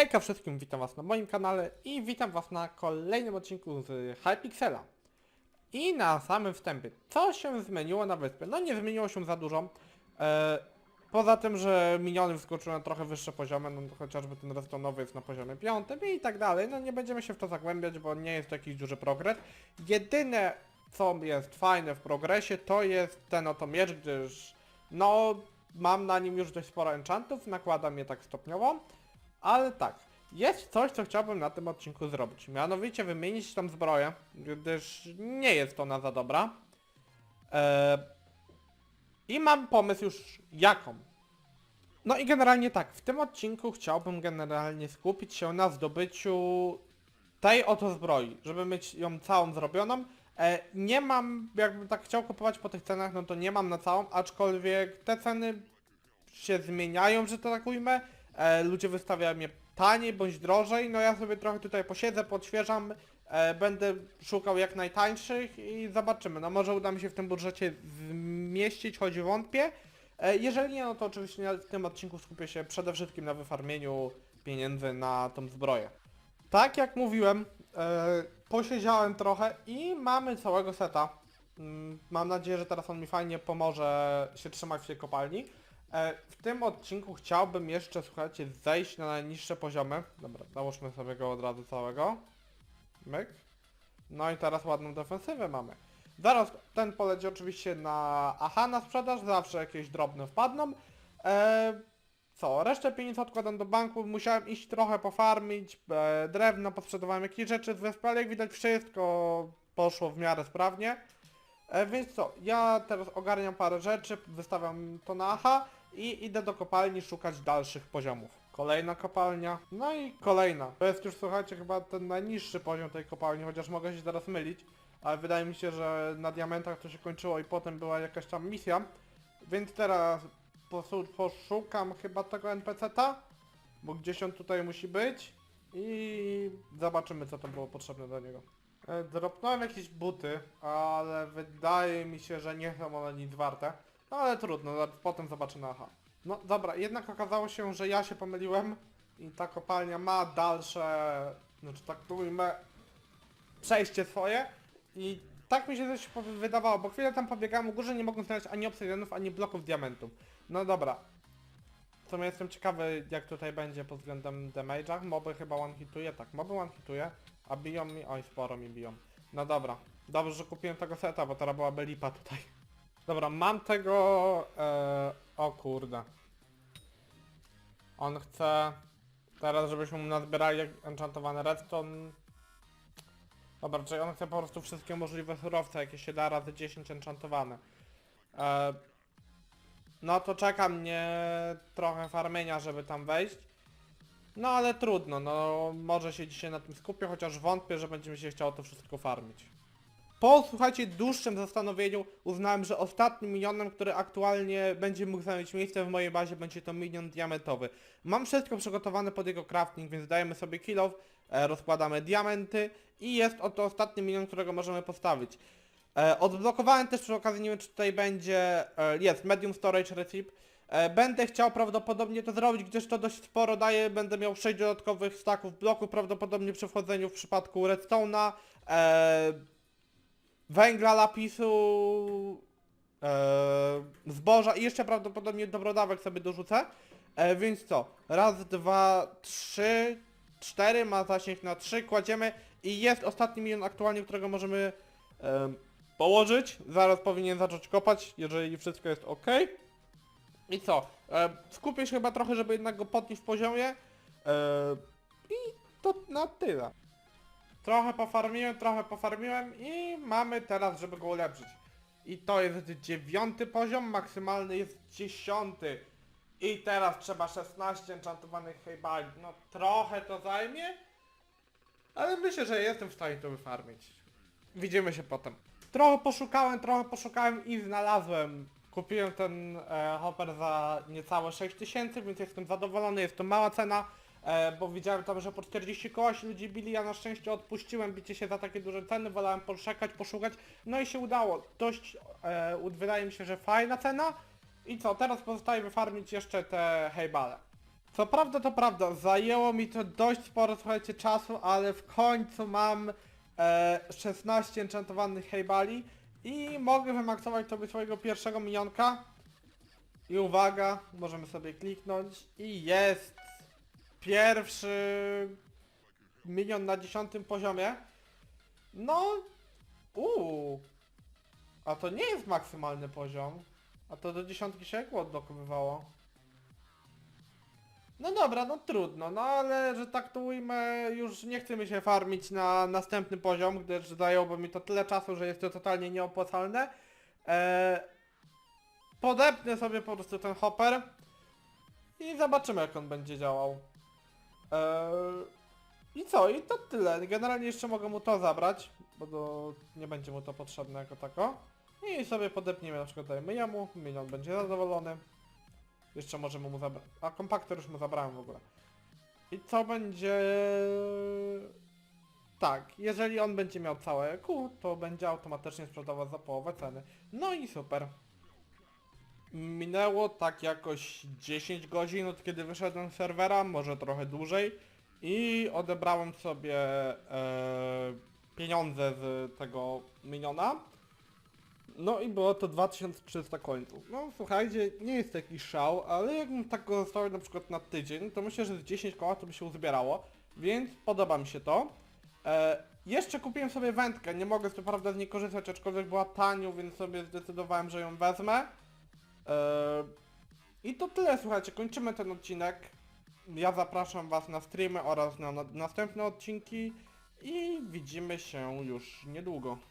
Hejka wszystkim, witam was na moim kanale i witam was na kolejnym odcinku z Hypixela. I na samym wstępie, co się zmieniło na wyspie? No nie zmieniło się za dużo. E, poza tym, że miniony wskoczyły na trochę wyższe poziomy, no chociażby ten restonowy jest na poziomie piątym i tak dalej. No nie będziemy się w to zagłębiać, bo nie jest to jakiś duży progres. Jedyne co jest fajne w progresie to jest ten oto miecz, gdyż no mam na nim już dość sporo enchantów, nakładam je tak stopniowo. Ale tak, jest coś, co chciałbym na tym odcinku zrobić. Mianowicie wymienić tą zbroję, gdyż nie jest ona za dobra. Eee, I mam pomysł już jaką. No i generalnie tak, w tym odcinku chciałbym generalnie skupić się na zdobyciu tej oto zbroi, żeby mieć ją całą zrobioną. E, nie mam, jakbym tak chciał kupować po tych cenach, no to nie mam na całą, aczkolwiek te ceny się zmieniają, że to tak ujmę. E, ludzie wystawiają je taniej bądź drożej, no ja sobie trochę tutaj posiedzę, podświeżam, e, będę szukał jak najtańszych i zobaczymy. No może uda mi się w tym budżecie zmieścić, choć wątpię. E, jeżeli nie, no to oczywiście w tym odcinku skupię się przede wszystkim na wyfarmieniu pieniędzy na tą zbroję. Tak jak mówiłem, e, posiedziałem trochę i mamy całego seta. Mm, Mam nadzieję, że teraz on mi fajnie pomoże się trzymać w tej kopalni. E, w tym odcinku chciałbym jeszcze, słuchajcie, zejść na najniższe poziomy. Dobra, załóżmy sobie go od razu całego. Myk. No i teraz ładną defensywę mamy. Zaraz ten poleci oczywiście na AHA na sprzedaż, zawsze jakieś drobne wpadną. E, co, resztę pieniędzy odkładam do banku, musiałem iść trochę pofarmić, e, drewno, posprzedawałem jakieś rzeczy z wyspy, ale jak widać wszystko poszło w miarę sprawnie. E, więc co, ja teraz ogarniam parę rzeczy, wystawiam to na AHA i idę do kopalni szukać dalszych poziomów. Kolejna kopalnia, no i kolejna. To jest już, słuchajcie, chyba ten najniższy poziom tej kopalni, chociaż mogę się teraz mylić, ale wydaje mi się, że na diamentach to się kończyło i potem była jakaś tam misja. Więc teraz poszukam chyba tego NPC-ta, bo gdzieś on tutaj musi być i zobaczymy co to było potrzebne do niego. E, Dropnąłem jakieś buty, ale wydaje mi się, że nie są one nic warte. No ale trudno, potem zobaczymy aha. No dobra, jednak okazało się, że ja się pomyliłem i ta kopalnia ma dalsze, znaczy tak ujmę, przejście swoje i tak mi się coś po- wydawało, bo chwilę tam pobiegałem u górze, nie mogłem znaleźć ani obsydianów, ani bloków diamentów. No dobra. W sumie jestem ciekawy jak tutaj będzie pod względem damage'a. Moby chyba one-hituje, tak, moby one-hituje, a biją mi, oj sporo mi biją. No dobra, dobrze, że kupiłem tego seta, bo teraz byłaby lipa tutaj. Dobra, mam tego, e, o kurde. On chce teraz, żebyśmy mu nazbierali enchantowany redstone. Dobra, czyli on chce po prostu wszystkie możliwe surowce, jakie się da, razy 10 enchantowane. E, no to czeka mnie trochę farmienia, żeby tam wejść. No ale trudno, no może się dzisiaj na tym skupię, chociaż wątpię, że będzie mi się chciało to wszystko farmić. Po, słuchajcie, dłuższym zastanowieniu uznałem, że ostatnim minionem, który aktualnie będzie mógł zająć miejsce w mojej bazie, będzie to minion diamentowy. Mam wszystko przygotowane pod jego crafting, więc dajemy sobie kill off, e, rozkładamy diamenty i jest oto ostatni minion, którego możemy postawić. E, odblokowałem też przy okazji, nie wiem czy tutaj będzie, e, jest Medium Storage Receipt. E, będę chciał prawdopodobnie to zrobić, gdyż to dość sporo daje, będę miał 6 dodatkowych staków bloków, prawdopodobnie przy wchodzeniu w przypadku Redstone'a. E, węgla, lapisu, e, zboża i jeszcze prawdopodobnie dobrodawek sobie dorzucę. E, więc co? Raz, dwa, trzy, cztery, ma zasięg na trzy, kładziemy i jest ostatni milion aktualnie, którego możemy em, położyć. Zaraz powinien zacząć kopać, jeżeli wszystko jest ok. I co? E, skupię się chyba trochę, żeby jednak go podnieść w poziomie. E, I to na tyle. Trochę pofarmiłem, trochę pofarmiłem i mamy teraz, żeby go ulepszyć. I to jest dziewiąty poziom, maksymalny jest dziesiąty. I teraz trzeba 16 enchantowanych hejbali. No trochę to zajmie, ale myślę, że jestem w stanie to wyfarmić. Widzimy się potem. Trochę poszukałem, trochę poszukałem i znalazłem. Kupiłem ten e, hopper za niecałe 6000, więc jestem zadowolony, jest to mała cena. E, bo widziałem tam, że po 40 koła się ludzie bili, ja na szczęście odpuściłem bicie się za takie duże ceny, wolałem poczekać, poszukać, no i się udało. Dość, e, wydaje mi się, że fajna cena. I co, teraz pozostaje wyfarmić jeszcze te hejbale. Co prawda to prawda, zajęło mi to dość sporo, słuchajcie, czasu, ale w końcu mam e, 16 enchantowanych hejbali i mogę wymaksować sobie swojego pierwszego minionka. I uwaga, możemy sobie kliknąć i jest pierwszy minion na 10 poziomie. No, uuu, a to nie jest maksymalny poziom, a to do dziesiątki się jak odblokowywało. No dobra, no trudno, no ale że tak to ujmę, już nie chcemy się farmić na następny poziom, gdyż zajęłoby mi to tyle czasu, że jest to totalnie nieopłacalne. Eee, podepnę sobie po prostu ten hopper i zobaczymy jak on będzie działał. Eee, I co? I to tyle. Generalnie jeszcze mogę mu to zabrać, bo to nie będzie mu to potrzebne jako tako. I sobie podepniemy na przykład dajemy jemu, minion będzie zadowolony. Jeszcze możemy mu zabrać. A kompaktor już mu zabrałem w ogóle. I co będzie... Tak, jeżeli on będzie miał całe EQ, to będzie automatycznie sprzedawał za połowę ceny. No i super. Minęło tak jakoś 10 godzin od kiedy wyszedłem z serwera, może trochę dłużej. I odebrałem sobie e, pieniądze z tego miniona. No i było to 2300 końców. No słuchajcie, nie jest to jakiś szał, ale jakbym tak go zostawił na przykład na tydzień, to myślę, że z 10 koła to by się uzbierało, więc podoba mi się to. E, jeszcze kupiłem sobie wędkę, nie mogę co prawda z niej korzystać, aczkolwiek była tanią, więc sobie zdecydowałem, że ją wezmę. E, I to tyle, słuchajcie, kończymy ten odcinek. Ja zapraszam Was na streamy oraz na, na następne odcinki i widzimy się już niedługo.